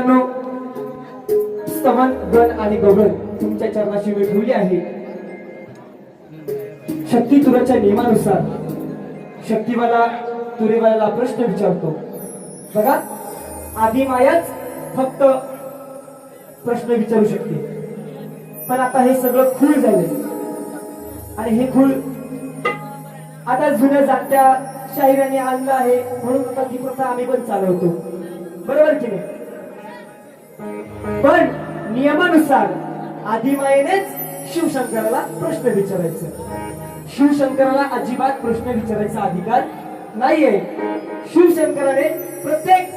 मित्रांनो स्तवन गण आणि गगन तुमच्या चरणाशी मी ठेवली आहे. शक्ती तुराच्या नियमानुसार शक्तीवाला तुरेवाला प्रश्न विचारतो. बघा आधी मायाच फक्त प्रश्न विचारू शकते. पण आता हे सगळं खूळ झाले आणि हे खूळ आता जुन्या जात्या शाहिराने आणलं आहे म्हणून आता ती प्रथा आम्ही पण चालवतो. बरोबर की नाही? पण नियमानुसार आदिमायेनेच शिवशंकराला प्रश्न विचारायचा. शिवशंकराला अजिबात प्रश्न विचारायचा अधिकार नाहीये. शिवशंकराने प्रत्येक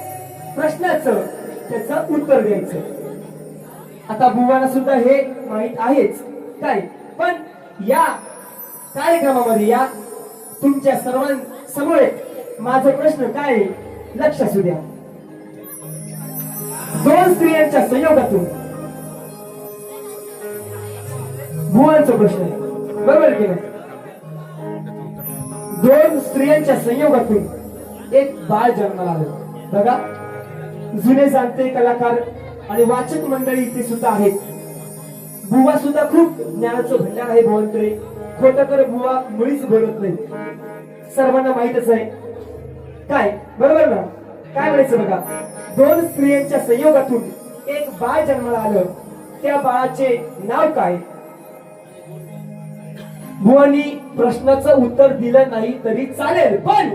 प्रश्नाचं त्याचं उत्तर द्यायचं. आता बुवाला सुद्धा हे माहीत आहेच. काय? पण या कार्यक्रमामध्ये या तुमच्या सर्वांसमोर माझा प्रश्न काय आहे? लक्ष असू द्या. दोन स्त्रियांच्या संयोगातून भुवांचा प्रश्न आहे बरोबर केलं दोन स्त्रियांच्या संयोगातून एक बाळ जन्माला आलं बघा जुने जाणते कलाकार आणि वाचक मंडळी इथे सुद्धा आहेत बुवा सुद्धा खूप ज्ञानाचं भंडार आहे भुवनकडे खोटं तर बुवा मुळीच बोलत नाही सर्वांना माहितच आहे काय बरोबर ना काय म्हणायचं बघा? दोन स्त्रियांच्या संयोगातून एक बाळ जन्माला आलं. त्या बाळाचे नाव काय? भुवानी प्रश्नाचं उत्तर दिलं नाही तरी चालेल पण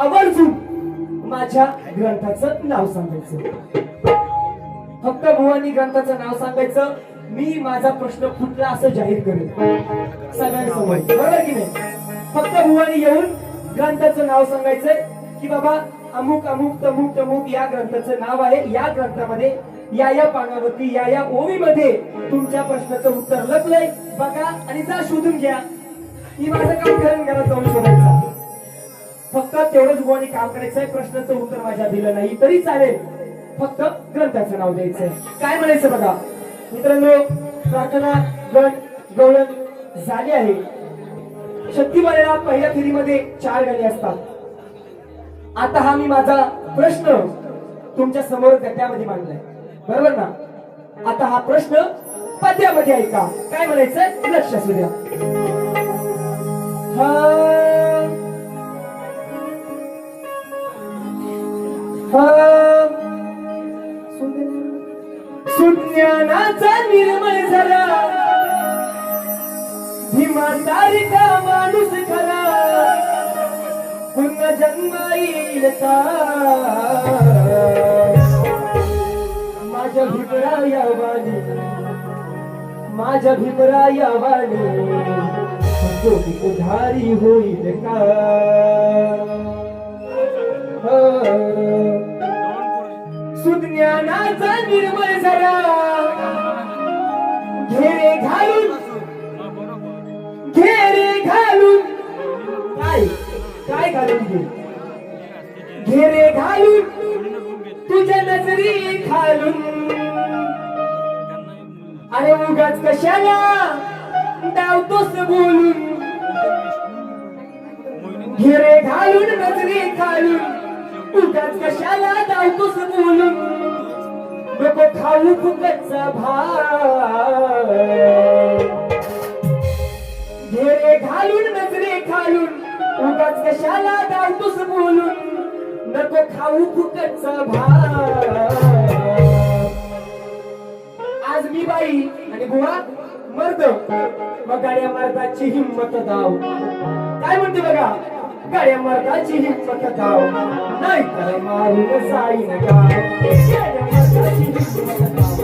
आवर्जून माझ्या ग्रंथाचं नाव सांगायचं. फक्त भुवानी ग्रंथाचं नाव सांगायचं. मी माझा प्रश्न फुटला असं जाहीर करेन? सगळ्यांसमोर. बरोबर की नाही? फक्त भुवानी येऊन ग्रंथाचं नाव सांगायचंय की बाबा अमुक अमुक तमुक तमुक या ग्रंथाचं नाव आहे. या ग्रंथामध्ये या या पानावरती या या ओवीमध्ये तुमच्या प्रश्नाचं उत्तर लपलंय. बघा आणि जा शोधून घ्या. ही माझं काम करून घरात जाऊन शोधायचा. फक्त तेवढंच बुवानी काम करायचंय. प्रश्नाचं उत्तर माझ्या दिलं नाही तरी चालेल. फक्त ग्रंथाचं नाव द्यायचंय. काय म्हणायचं बघा? मित्रांनो प्रार्थना गण गवळण झाली आहे. शक्तिमालेला पहिल्या फेरीमध्ये चार गाणी असतात. आता हा मी माझा प्रश्न तुमच्यासमोर गट्यामध्ये मांडलाय. बरोबर ना? आता हा प्रश्न पद्यामध्ये ऐका काय म्हणायचं? लक्ष असू द्या सुज्ञानाचा निर्मळ झाला भीमा तारिका माणूस खरा. पुन्हा जन्म येईल माझ्या भितरा वाणी. माझ्या भितरा वाणी. जोडी उधारी होईल का? सुज्ञानाचा निर्मळ झाला घेरे घालून घेरे घालून काय घालून घे घेरे घालून तुझ्या नजरी खालून अरे उगाच कशाला? डावतोस बोलून. घेरे घालून नजरी खालून उगाच कशाला डावतोस बोलून? नको खाऊ फुकटचा भाव घेरे घालून नजरे खालून उगाच कशाला डावतोस बोलून. नको खाऊ फुकटचा भाव आज मी बाई आणि बुवा मर्द. मग गाड्या मर्दाची हिंमत दाव. काय म्हणते बघा? गाड्या मर्दाची हिंमत दाव. नाही तर मारून जाईन गाव. गाड्या मर्दाची हिंमत दाव.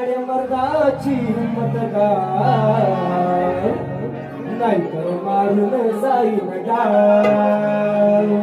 गाड्या मर्दाची हिंमत गाय. नाहीतर मारून जाईल गाय.